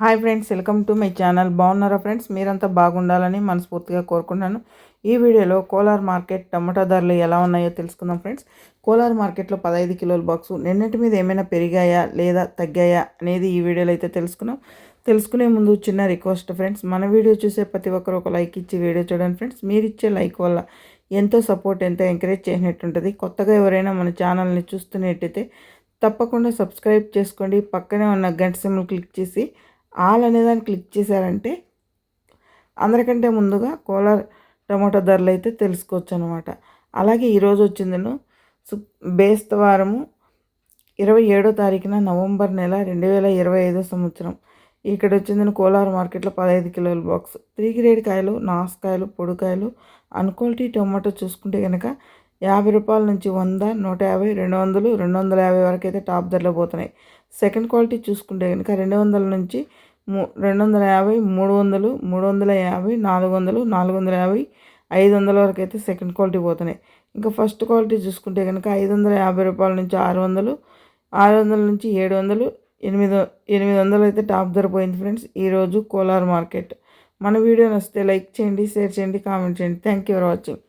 Hi friends welcome to my channel. బాగున్నారా friends? మీరంతా బాగుండాలని మనస్ఫూర్తిగా కోరుకున్నాను ఈ వీడియోలో కోలార్ మార్కెట్ టమాటా ధరలు ఎలా ఉన్నాయో తెలుసుకుందాం ఫ్రెండ్స్. కోలార్ మార్కెట్లో పదహైదు కిలోల బాక్సు నిన్నటి మీద ఏమైనా పెరిగాయా లేదా తగ్గాయా అనేది ఈ వీడియోలో అయితే తెలుసుకున్నాం. తెలుసుకునే ముందు చిన్న రిక్వెస్ట్ ఫ్రెండ్స్ మన వీడియో చూసే ప్రతి ఒక్కరు ఒక లైక్ ఇచ్చి వీడియో చూడండి ఫ్రెండ్స్. మీరు ఇచ్చే లైక్ వల్ల ఎంతో సపోర్ట్ ఎంతో ఎంకరేజ్ చేసినట్టుంటుంది. కొత్తగా ఎవరైనా మన ఛానల్ని చూస్తున్నట్టయితే తప్పకుండా సబ్స్క్రైబ్ చేసుకోండి. పక్కనే ఉన్న గంట సిమ్లు క్లిక్ చేసి ఆల్ అనేదాన్ని క్లిక్ చేశారంటే అందరికంటే ముందుగా కోలార్ టమాటో ధరలు అయితే తెలుసుకోవచ్చు అనమాట అలాగే ఈరోజు వచ్చిందను బేస్తవారము ఇరవై ఏడో తారీఖున నవంబర్ నెల రెండు వేల ఇరవై ఐదో సంవత్సరం. ఇక్కడ వచ్చిందని కోలార్ మార్కెట్లో పదహైదు కిలోల బాక్స్. త్రీ గ్రేడ్ కాయలు నాసుకాయలు పొడికాయలు అన్క్వాలిటీ టొమాటో చూసుకుంటే కనుక యాభై రూపాయల నుంచి వంద నూట యాభై రెండు వందలు రెండు వందల యాభై వరకు అయితే టాప్ ధరలో పోతున్నాయి. సెకండ్ క్వాలిటీ చూసుకుంటే కనుక రెండు వందల నుంచి మూ రెండు వందల యాభై మూడు వందలు మూడు వందల యాభై నాలుగు వందలు నాలుగు వందల యాభై ఐదు వందల వరకు అయితే సెకండ్ క్వాలిటీ పోతున్నాయి. ఇంకా ఫస్ట్ క్వాలిటీ చూసుకుంటే కనుక ఐదు వందల యాభై రూపాయల నుంచి ఆరు వందలు ఆరు వందల నుంచి ఏడు వందలు ఎనిమిది ఎనిమిది వందలు అయితే టాప్ ధర పోయింది ఫ్రెండ్స్. ఈరోజు కోలార్ మార్కెట్. మన వీడియో నచ్చితే లైక్ చేయండి షేర్ చేయండి కామెంట్ చేయండి. Thank you for watching